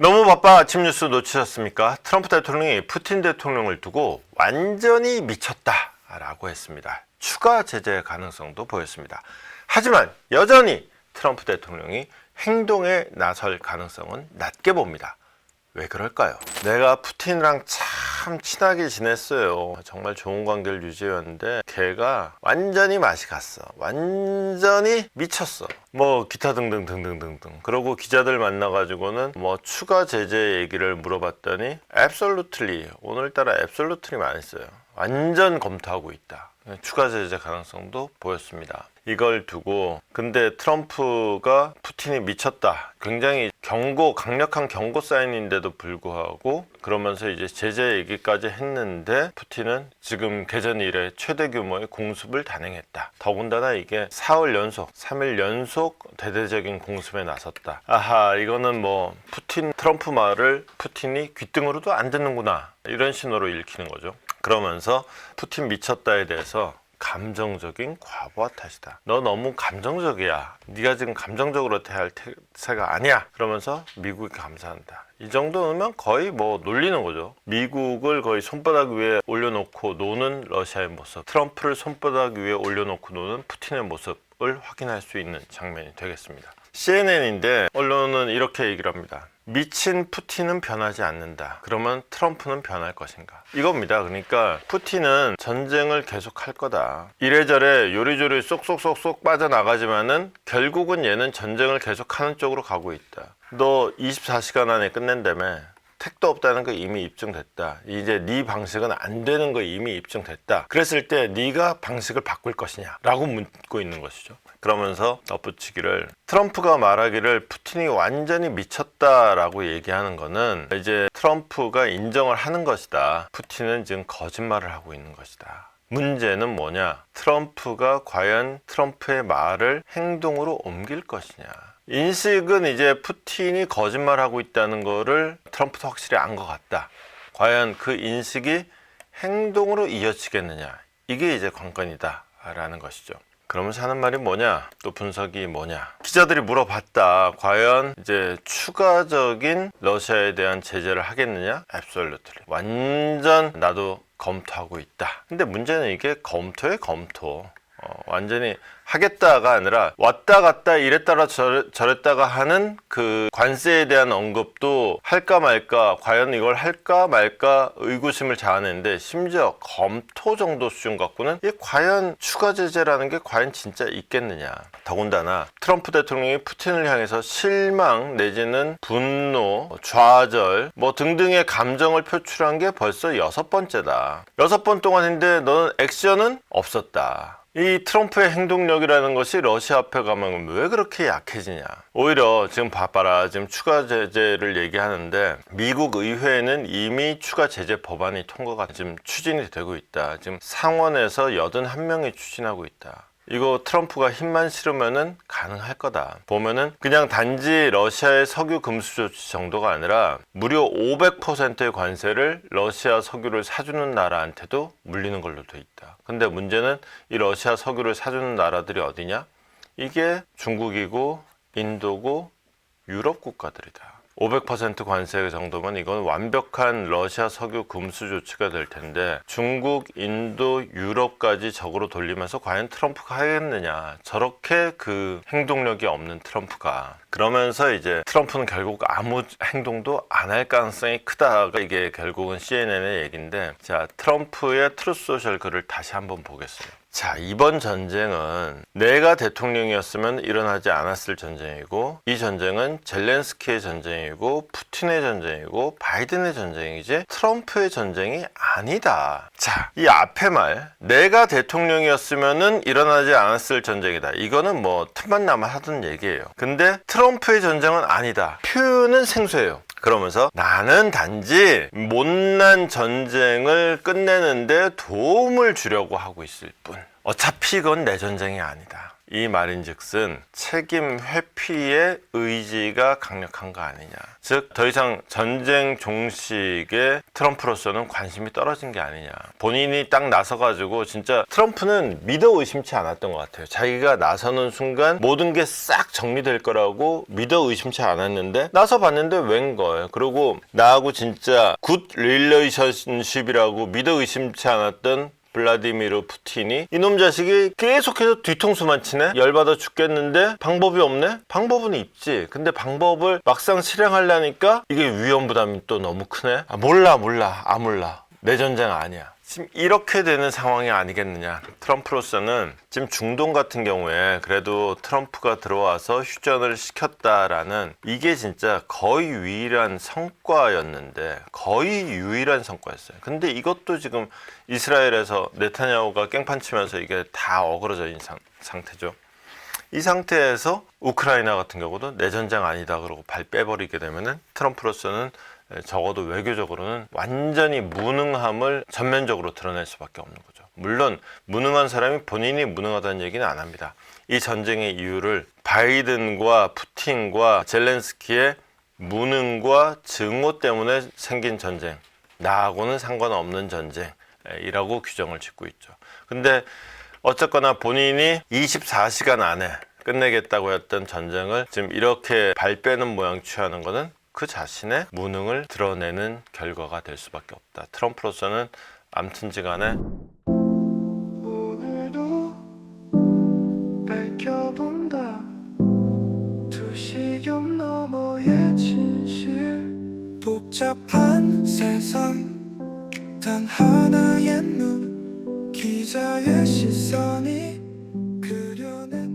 너무 바빠 아침 뉴스 놓치셨습니까? 트럼프 대통령이 푸틴 대통령을 두고 완전히 미쳤다라고 했습니다. 추가 제재 가능성도 보였습니다. 하지만 여전히 트럼프 대통령이 행동에 나설 가능성은 낮게 봅니다. 왜 그럴까요? 내가 푸틴이랑 참 친하게 지냈어요. 정말 좋은 관계를 유지했는데 걔가 완전히 맛이 갔어. 완전히 미쳤어. 뭐 기타 등등 등등 등등. 그러고 기자들 만나가지고는 뭐 추가 제재 얘기를 물어봤더니 absolutely 오늘따라 absolutely 많이 써요. 완전 검토하고 있다. 추가 제재 가능성도 보였습니다. 이걸 두고 근데 트럼프가 푸틴이 미쳤다. 굉장히 경고 강력한 경고 사인인데도 불구하고 그러면서 이제 제재 얘기까지 했는데 푸틴은 지금 개전 이래 최대 규모의 공습을 단행했다. 더군다나 이게 4월 연속, 3일 연속 대대적인 공습에 나섰다. 아하, 이거는 뭐 푸틴 트럼프 말을 푸틴이 귀등으로도 안 듣는구나. 이런 신호로 읽히는 거죠. 그러면서 푸틴 미쳤다에 대해서 감정적인 과부하 탓이다. 너 너무 감정적이야. 네가 지금 감정적으로 대할 태세가 아니야. 그러면서 미국이 감사한다. 이 정도면 거의 뭐 놀리는 거죠. 미국을 거의 손바닥 위에 올려놓고 노는 러시아의 모습, 트럼프를 손바닥 위에 올려놓고 노는 푸틴의 모습을 확인할 수 있는 장면이 되겠습니다. CNN인데 언론은 이렇게 얘기를 합니다. 미친 푸틴은 변하지 않는다. 그러면 트럼프는 변할 것인가? 이겁니다. 그러니까 푸틴은 전쟁을 계속할 거다. 이래저래 요리조리 쏙쏙쏙쏙 빠져나가지만은 결국은 얘는 전쟁을 계속하는 쪽으로 가고 있다. 너 24시간 안에 끝낸다며. 택도 없다는 거 이미 입증됐다. 이제 네 방식은 안 되는 거 이미 입증됐다. 그랬을 때 네가 방식을 바꿀 것이냐라고 묻고 있는 것이죠. 그러면서 덧붙이기를 트럼프가 말하기를 푸틴이 완전히 미쳤다라고 얘기하는 거는 이제 트럼프가 인정을 하는 것이다. 푸틴은 지금 거짓말을 하고 있는 것이다. 문제는 뭐냐? 트럼프가 과연 트럼프의 말을 행동으로 옮길 것이냐? 인식은 이제 푸틴이 거짓말하고 있다는 거를 트럼프도 확실히 안 것 같다. 과연 그 인식이 행동으로 이어지겠느냐? 이게 이제 관건이다라는 것이죠. 그러면서 하는 말이 뭐냐? 또 분석이 뭐냐? 기자들이 물어봤다. 과연 이제 추가적인 러시아에 대한 제재를 하겠느냐? absolutely. 완전 나도 검토하고 있다. 근데 문제는 이게 검토의 검토. 어, 완전히 하겠다가 아니라 왔다 갔다 이랬다가 저랬, 저랬다가 하는 그 관세에 대한 언급도 할까 말까 과연 이걸 할까 말까 의구심을 자아내는데 심지어 검토 정도 수준 갖고는 이게 과연 추가 제재라는 게 과연 진짜 있겠느냐. 더군다나 트럼프 대통령이 푸틴을 향해서 실망 내지는 분노 좌절 뭐 등등의 감정을 표출한 게 벌써 여섯 번째다. 여섯 번 동안 했는데 너는 액션은 없었다. 이 트럼프의 행동력 이라는 것이 러시아 앞에 가면 왜 그렇게 약해지냐. 오히려 지금 봐봐라. 지금 추가 제재를 얘기하는데 미국 의회에는 이미 추가 제재 법안이 통과가 지금 추진이 되고 있다. 지금 상원에서 81명이 추진하고 있다. 이거 트럼프가 힘만 실으면은 가능할 거다. 보면은 그냥 단지 러시아의 석유 금수 조치 정도가 아니라 무려 500%의 관세를 러시아 석유를 사주는 나라한테도 물리는 걸로 돼 있다. 근데 문제는 이 러시아 석유를 사주는 나라들이 어디냐? 이게 중국이고 인도고 유럽 국가들이다. 500% 관세 정도면 이건 완벽한 러시아 석유 금수 조치가 될 텐데 중국, 인도, 유럽까지 적으로 돌리면서 과연 트럼프가 하겠느냐 저렇게 그 행동력이 없는 트럼프가 그러면서 이제 트럼프는 결국 아무 행동도 안 할 가능성이 크다가 이게 결국은 CNN의 얘기인데 자 트럼프의 트루스 소셜 글을 다시 한번 보겠어요. 자, 이번 전쟁은 내가 대통령이었으면 일어나지 않았을 전쟁이고, 이 전쟁은 젤렌스키의 전쟁이고, 푸틴의 전쟁이고, 바이든의 전쟁이지, 트럼프의 전쟁이 아니다. 자, 이 앞에 말, 내가 대통령이었으면 일어나지 않았을 전쟁이다. 이거는 뭐, 틈만 남아 하던 얘기예요. 근데 트럼프의 전쟁은 아니다. 표현은 생소해요. 그러면서 나는 단지 못난 전쟁을 끝내는데 도움을 주려고 하고 있을 뿐. 어차피 이건 내 전쟁이 아니다. 이 말인즉슨 책임 회피의 의지가 강력한 거 아니냐. 즉 더 이상 전쟁 종식에 트럼프로서는 관심이 떨어진 게 아니냐. 본인이 딱 나서 가지고 진짜 트럼프는 믿어 의심치 않았던 것 같아요. 자기가 나서는 순간 모든 게 싹 정리될 거라고 믿어 의심치 않았는데 나서 봤는데 웬 거예요. 그리고 나하고 진짜 굿 릴레이션십이라고 믿어 의심치 않았던 블라디미르 푸틴이 이놈 자식이 계속해서 뒤통수만 치네? 열받아 죽겠는데 방법이 없네? 방법은 있지. 근데 방법을 막상 실행하려니까 이게 위험 부담이 또 너무 크네? 아 몰라 몰라. 아 몰라. 내 전쟁 아니야 지금 이렇게 되는 상황이 아니겠느냐. 트럼프로서는 지금 중동 같은 경우에 그래도 트럼프가 들어와서 휴전을 시켰다라는 이게 진짜 거의 유일한 성과였는데 거의 유일한 성과였어요. 근데 이것도 지금 이스라엘에서 네타냐후가 깽판 치면서 이게 다 어그러져 있는 상, 상태죠. 이 상태에서 우크라이나 같은 경우도 내 전쟁 아니다 그러고 발 빼버리게 되면은 트럼프로서는 적어도 외교적으로는 완전히 무능함을 전면적으로 드러낼 수밖에 없는 거죠. 물론 무능한 사람이 본인이 무능하다는 얘기는 안 합니다. 이 전쟁의 이유를 바이든과 푸틴과 젤렌스키의 무능과 증오 때문에 생긴 전쟁, 나하고는 상관없는 전쟁이라고 규정을 짓고 있죠. 근데 어쨌거나 본인이 24시간 안에 끝내겠다고 했던 전쟁을 지금 이렇게 발 빼는 모양 취하는 것은 그 자신의 무능을 드러내는 결과가 될 수밖에 없다. 트럼프로서는 너머의 진실 복잡한 세상 단 하나의 눈 기자의 시선이 그려낸